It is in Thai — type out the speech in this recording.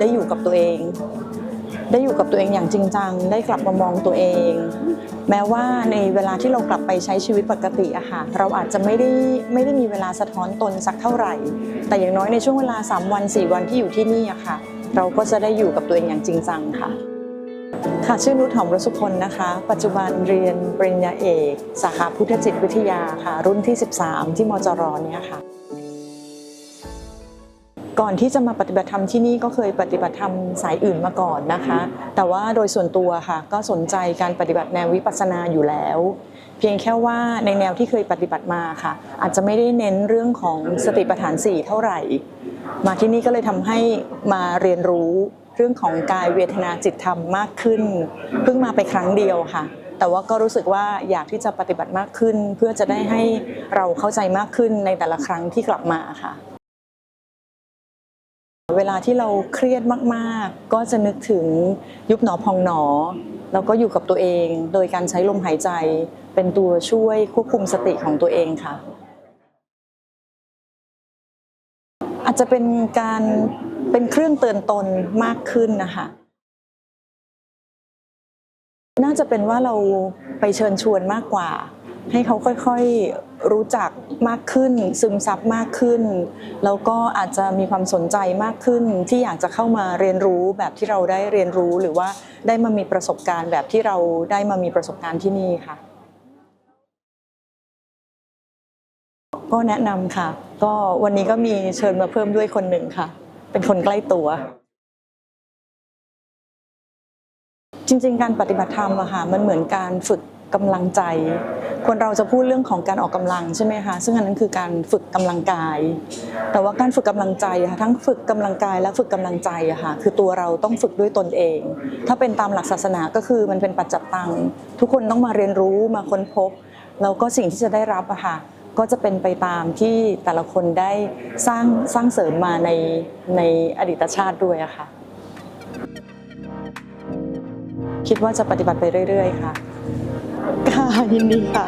ได้อยู่กับตัวเอง ได้อยู่กับตัวเองอย่างจริงจัง ได้กลับมามองตัวเอง แม้ว่าในเวลาที่เรากลับไปใช้ชีวิตปกติอะค่ะเราอาจจะไม่ได้ไม่ได้มีเวลาสะท้อนตนสักเท่าไหร่ แต่อย่างน้อยในช่วงเวลา 3 วัน 4 วันที่อยู่ที่นี่อะค่ะ เราก็จะได้อยู่กับตัวเองอย่างจริงจังค่ะค่ะชื่อนุชหอมรสุพลนะคะ ปัจจุบันเรียนปริญญาเอก สาขาพุทธจิตวิทยาค่ะ รุ่นที่ 13 ที่มจรเนี่ยค่ะ ก่อนที่จะมาปฏิบัติธรรมที่นี่ก็เคยปฏิบัติธรรมสายอื่นมาก่อนนะคะ แต่ว่าโดยส่วนตัวค่ะก็สนใจการปฏิบัติแนววิปัสสนาอยู่แล้ว เพียงแค่ว่าในแนวที่เคยปฏิบัติมาค่ะ อาจจะไม่ได้เน้นเรื่องของสติปัฏฐานสี่เท่าไหร่ มาที่นี่ก็เลยทำให้มาเรียนรู้เรื่องของกายเวทนาจิตธรรมมากขึ้น เพิ่งมาไปครั้งเดียวค่ะแต่ว่าก็รู้สึกว่าอยากที่จะปฏิบัติมากขึ้น เพื่อจะได้ให้เราเข้าใจมากขึ้นในแต่ละครั้งที่กลับมาค่ะ เวลาที่เราเครียดมากๆ ก็จะนึกถึงยุบหนอพองหนอ แล้วก็อยู่กับตัวเอง โดยการใช้ลมหายใจ เป็นตัวช่วยควบคุมสติของตัวเองค่ะ อาจจะเป็นการเป็นเครื่องเตือนตนมากขึ้นนะคะน่าจะเป็นว่าเราไปเชิญชวนมากกว่า ให้เขาค่อยๆรู้จักมากขึ้น ซึมซับมากขึ้น แล้วก็อาจจะมีความสนใจมากขึ้น ที่อยากจะเข้ามาเรียนรู้แบบที่เราได้เรียนรู้หรือว่าได้มามีประสบการณ์แบบที่เราได้มามีประสบการณ์ที่นี่ค่ะ ก็แนะนำค่ะ ก็วันนี้ก็มีเชิญมาเพิ่มด้วยคนหนึ่งค่ะ เป็นคนใกล้ตัวจริงๆ การปฏิบัติธรรมอะค่ะมันเหมือนการฝึก กำลังใจ คนเราจะพูดเรื่องของการออกกำลังใช่ไหมคะซึ่งอันนั้นคือการฝึกกำลังกาย แต่ว่าการฝึกกำลังใจค่ะทั้งฝึกกำลังกายและฝึกกำลังใจอะค่ะคือตัวเราต้องฝึกด้วยตนเอง ถ้าเป็นตามหลักศาสนาก็คือมันเป็นปัจจัตตังทุกคนต้องมาเรียนรู้มาค้นพบแล้วก็สิ่งที่จะได้รับอะค่ะก็จะเป็นไปตามที่แต่ละคนได้สร้างสร้างเสริมมาในในอดีตชาติด้วยอะค่ะคิดว่าจะปฏิบัติไปเรื่อย ๆ ค่ะ ค่ะยินดีค่ะ